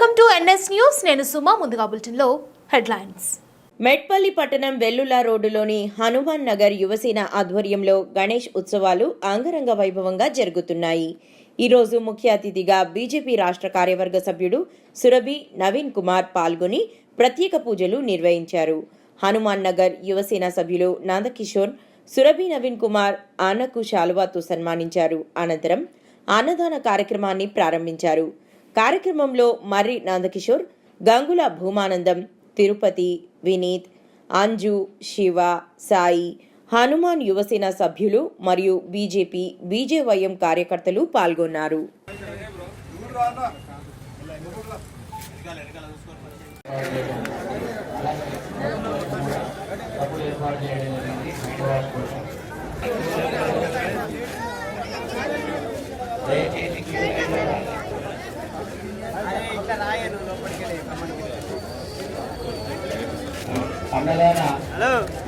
Welcome to NS news. నేను సుమా ముందుగా బులెటిన్లో హెడ్లైన్స్. మెట్పల్లి పట్టణం వెల్లుల రోడ్డులోని హనుమాన్ నగర్ యువసేన ఆధ్వర్యంలో గణేష్ ఉత్సవాలు అంగరంగ వైభవంగా జరుగుతున్నాయి. ఈరోజు ముఖ్య అతిథిగా బీజేపీ రాష్ట్ర కార్యవర్గ సభ్యుడు సురభి నవీన్ కుమార్ పాల్గొని ప్రత్యేక పూజలు నిర్వహించారు. హనుమాన్ నగర్ యువసేన సభ్యులు నందకిషోర్ సురభి నవీన్ కుమార్ ఆనకు శాలువాతో సన్మానించారు. అనంతరం అన్నదాన కార్యక్రమాన్ని ప్రారంభించారు. కార్యక్రమంలో మర్రి నందకిషోర్ గంగుల భూమానందం తిరుపతి వినీత్ అంజు శివ సాయి హనుమాన్ యువసేన సభ్యులు మరియు బీజేపీ బీజేవైఎం కార్యకర్తలు పాల్గొన్నారు.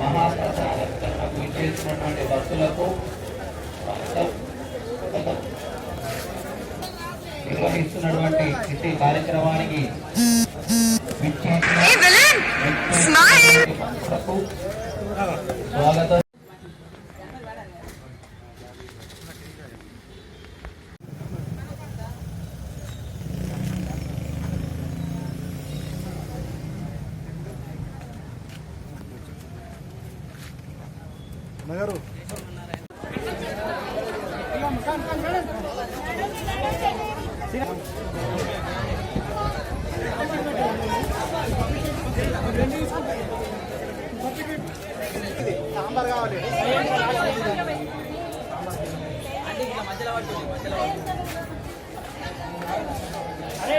మహాప్రసాదకు ఇచ్చేసినటువంటి భక్తులకు నిర్వహిస్తున్నటువంటి ఇట్టి కార్యక్రమానికి స్వాగతం. నగరు. సాంబార్ కావాలి అరే